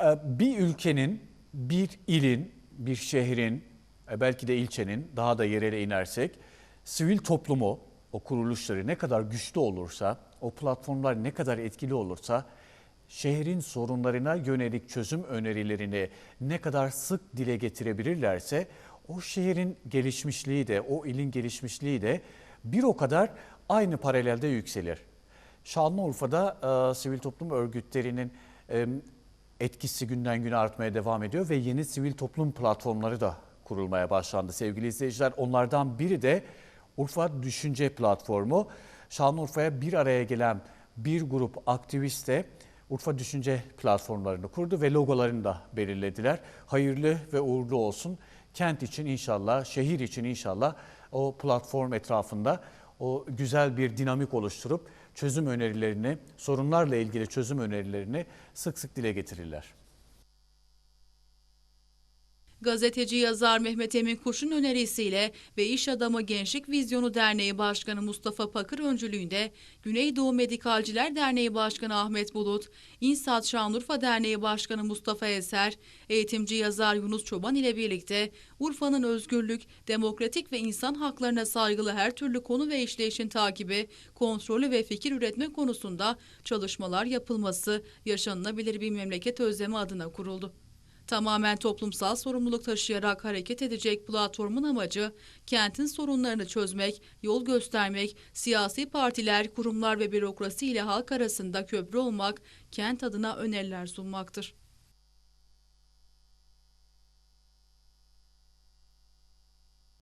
Ee, Bir ülkenin, bir ilin, bir şehrin, e, belki de ilçenin daha da yerele inersek sivil toplumu, o kuruluşları ne kadar güçlü olursa, o platformlar ne kadar etkili olursa şehrin sorunlarına yönelik çözüm önerilerini ne kadar sık dile getirebilirlerse o şehrin gelişmişliği de, o ilin gelişmişliği de bir o kadar aynı paralelde yükselir. Şanlıurfa'da e, sivil toplum örgütlerinin e, etkisi günden güne artmaya devam ediyor ve yeni sivil toplum platformları da kurulmaya başlandı sevgili izleyiciler. Onlardan biri de Urfa Düşünce Platformu. Şanlıurfa'ya bir araya gelen bir grup aktivist de Urfa Düşünce platformlarını kurdu ve logolarını da belirlediler. Hayırlı ve uğurlu olsun. Kent için inşallah, şehir için inşallah o platform etrafında o güzel bir dinamik oluşturup çözüm önerilerini, sorunlarla ilgili çözüm önerilerini sık sık dile getirirler. Gazeteci yazar Mehmet Emin Kuş'un önerisiyle ve İş Adamı Gençlik Vizyonu Derneği Başkanı Mustafa Pakır öncülüğünde Güneydoğu Medikalciler Derneği Başkanı Ahmet Bulut, İnsat Şanlıurfa Derneği Başkanı Mustafa Eser, eğitimci yazar Yunus Çoban ile birlikte Urfa'nın özgürlük, demokratik ve insan haklarına saygılı her türlü konu ve işleyişin takibi, kontrolü ve fikir üretme konusunda çalışmalar yapılması yaşanılabilir bir memleket özlemi adına kuruldu. Tamamen toplumsal sorumluluk taşıyarak hareket edecek platformun amacı kentin sorunlarını çözmek, yol göstermek, siyasi partiler, kurumlar ve bürokrasi ile halk arasında köprü olmak, kent adına öneriler sunmaktır.